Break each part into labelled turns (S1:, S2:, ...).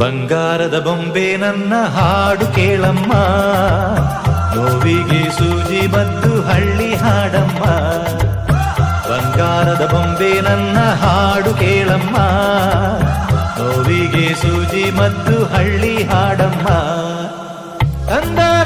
S1: ಬಂಗಾರದ ಬೊಂಬೆ ನನ್ನ ಹಾಡು ಕೇಳಮ್ಮ. ನೋವಿಗೆ ಸೂಜಿ ಮತ್ತು ಹಳ್ಳಿ ಹಾಡಮ್ಮ. ಬಂಗಾರದ ಬೊಂಬೆ ನನ್ನ ಹಾಡು ಕೇಳಮ್ಮ. ನೋವಿಗೆ ಸೂಜಿ ಮತ್ತು ಹಳ್ಳಿ ಹಾಡಮ್ಮ. ತಂದರರ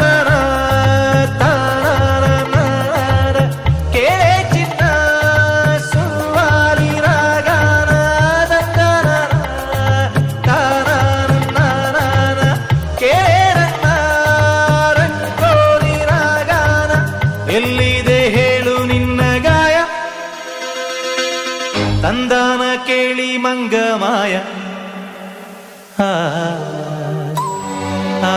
S1: ಹೇಳು ನಿನ್ನ ಗಾಯ. ತಂದಾನ ಕೇಳಿ ಮಂಗ ಮಾಯ ಆ,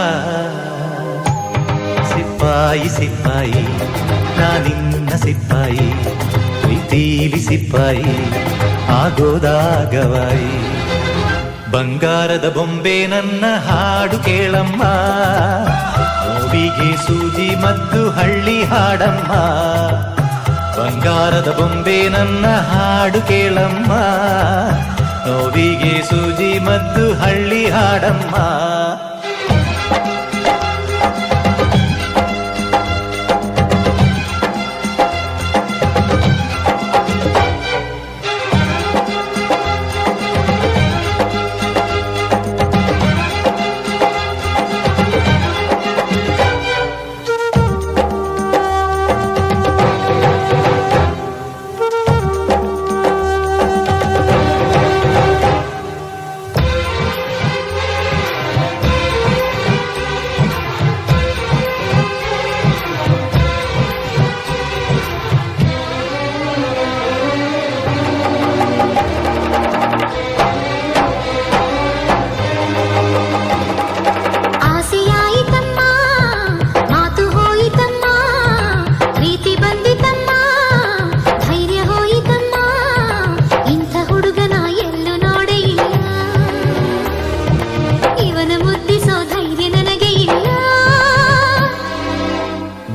S1: ಸಿಪ್ಪಾಯಿ ಸಿಪಾಯಿ ನಾನಿನ್ನ ಸಿಪಾಯಿ ಪ್ರೀತಿಲಿ ಸಿಪಾಯಿ ಆಗೋದಾಗವಾಯಿ ಬಂಗಾರದ ಬೊಂಬೆ ನನ್ನ ಹಾಡು ಕೇಳಮ್ಮ. ಸೂಜಿ ಮದ್ದು ಹಳ್ಳಿ ಹಾಡಮ್ಮ. ಬಂಗಾರದ ಬೊಂಬೆ ನನ್ನ ಹಾಡು ಕೇಳಮ್ಮ. ನೋವಿಗೆ ಸೂಜಿ ಮದ್ದು ಹಳ್ಳಿ ಹಾಡಮ್ಮ.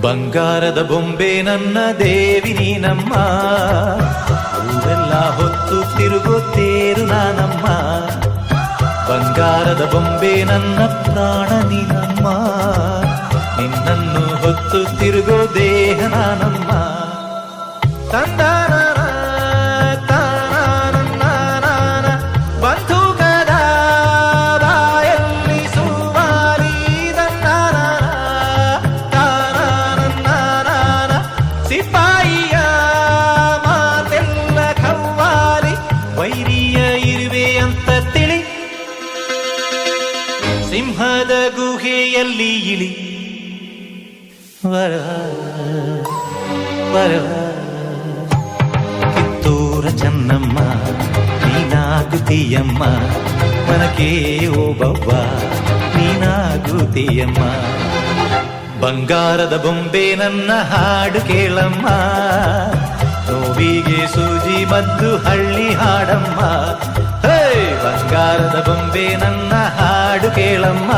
S1: ಬಂಗಾರದ ಬೊಂಬೆ ನನ್ನ ದೇವಿ ನೀನಮ್ಮ. ಊರೆಲ್ಲ ಹೊತ್ತು ತಿರುಗುತ್ತೇರು ನಾನಮ್ಮ. ಬಂಗಾರದ ಬೊಂಬೆ ನನ್ನ ಪ್ರಾಣ ನೀನಮ್ಮ. ನಿನ್ನನ್ನು ಹೊತ್ತು ತಿರುಗೋ ದೇಹ ನಾನಮ್ಮ. ತಂದಾನ ಗುಹೆಯಲ್ಲಿ ಇಳಿ. ವರ ವರ ಕಿತ್ತೂರ ಚೆನ್ನಮ್ಮ ನೀನಾಗುತ್ತೀಯಮ್ಮ ಮನಕೆ ಓಬವ್ವ ನೀನಾಗುತ್ತೀಯಮ್ಮ ಬಂಗಾರದ ಬೊಂಬೆ ನನ್ನ ಹಾಡು ಕೇಳಮ್ಮ, ನೋವಿಗೆ ಸೂಜಿ ಮತ್ತು ಹಳ್ಳಿ ಹಾಡಮ್ಮ. ಬಂಗಾರದ ಬೊಂಬೆ ನನ್ನ ಹಾಡು ಕೇಳಮ್ಮ.